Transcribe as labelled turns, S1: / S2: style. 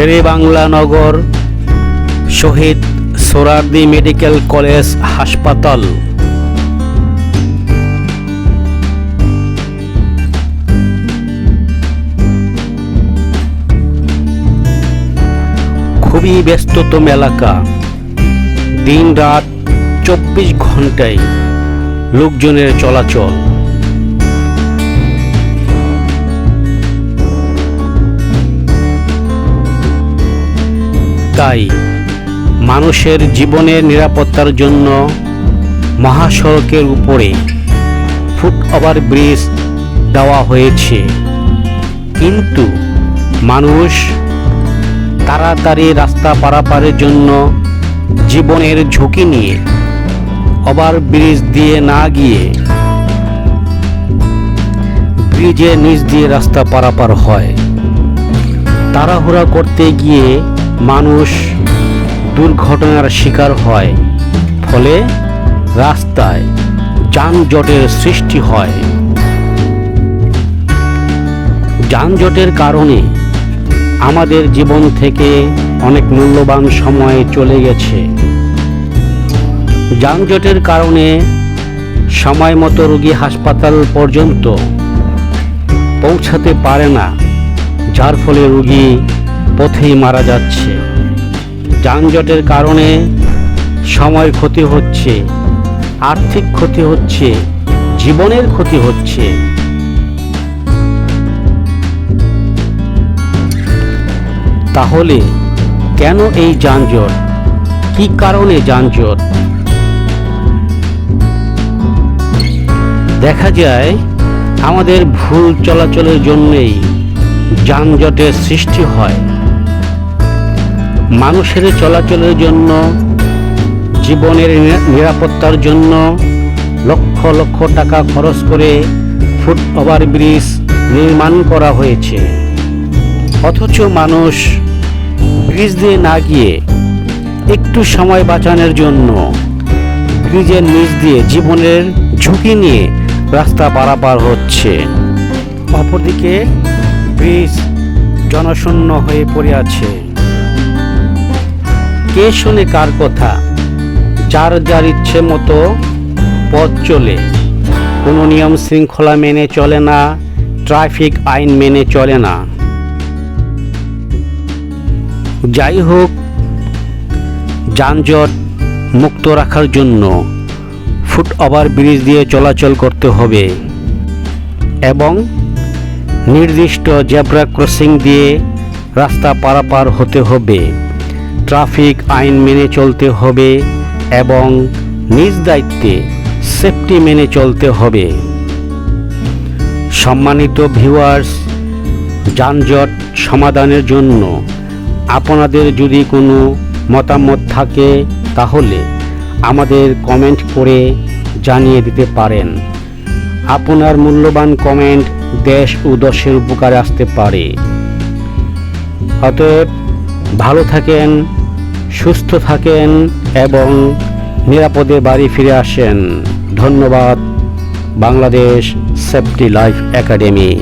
S1: শেরে Bangla Nagar Shaheed Suhrawardy medical college হাসপাতাল। খুবই ব্যস্ততম এলাকা। দিন রাত চব্বিশ ঘন্টায় লোকজনের চলাচল। তাই মানুষের জীবনের নিরাপত্তার জন্য মহাসড়কের উপরে ফুট ওভার ব্রিজ দেওয়া হয়েছে। কিন্তু মানুষ তাড়াতাড়ি রাস্তা পারাপারের জন্য জীবনের ঝুঁকি নিয়ে ওভার ব্রিজ দিয়ে না গিয়ে ব্রিজের নিচ দিয়ে রাস্তা পারাপার হয়। তাড়াহুড়া করতে গিয়ে মানুষ দুর্ঘটনার শিকার হয়, ফলে রাস্তায় যানজটের সৃষ্টি হয়। যানজটের কারণে আমাদের জীবন থেকে অনেক মূল্যবান সময় চলে গেছে। যানজটের কারণে সময় মতো রোগী হাসপাতাল পর্যন্ত পৌঁছাতে পারে না, যার ফলে রোগী পথেই মারা যাচ্ছে। যানজটের কারণে সময় ক্ষতি হচ্ছে, আর্থিক ক্ষতি হচ্ছে, জীবনের ক্ষতি হচ্ছে। তাহলে কেন এই যানজট? কি কারণে যানজট? দেখা যায়, আমাদের ভুল চলাচলের জন্যেই যানজটের সৃষ্টি হয়। মানুষের চলাচলের জন্য, জীবনের নিরাপত্তার জন্য লক্ষ লক্ষ টাকা খরচ করে ফুট ওভার ব্রিজ নির্মাণ করা হয়েছে। অথচ মানুষ ব্রিজ দিয়ে না গিয়ে একটু সময় বাঁচানোর জন্য ব্রিজের নিচ দিয়ে জীবনের ঝুঁকি নিয়ে রাস্তা পারাপার হচ্ছে। অপরদিকে ব্রিজ জনশূন্য হয়ে পড়ে আছে। কে শুনে কার কথা? যার যার ইচ্ছে মতো পথ চলে। কোনো নিয়ম শৃঙ্খলা মেনে চলে না, ট্রাফিক আইন মেনে চলে না। যাই হোক, যানজট মুক্ত রাখার জন্য ফুট ওভার ব্রিজ দিয়ে চলাচল করতে হবে এবং নির্দিষ্ট জেব্রা ক্রসিং দিয়ে রাস্তা পারাপার হতে হবে। ট্রাফিক আইন মেনে চলতে হবে এবং নিজ দায়িত্বে সেফটি মেনে চলতে হবে। সম্মানিত ভিউয়ার্স, যানজট সমাধানের জন্য আপনাদের যদি কোনো মতামত থাকে, তাহলে আমাদের কমেন্ট করে জানিয়ে দিতে পারেন। আপনার মূল্যবান কমেন্ট দেশ ও দশের উপকারে আসতে পারে। অতএব ভালো থাকেন সুস্থ থাকেন এবং নিরাপদে বাড়ি ফিরে আসেন। ধন্যবাদ। Bangladesh safety life academy.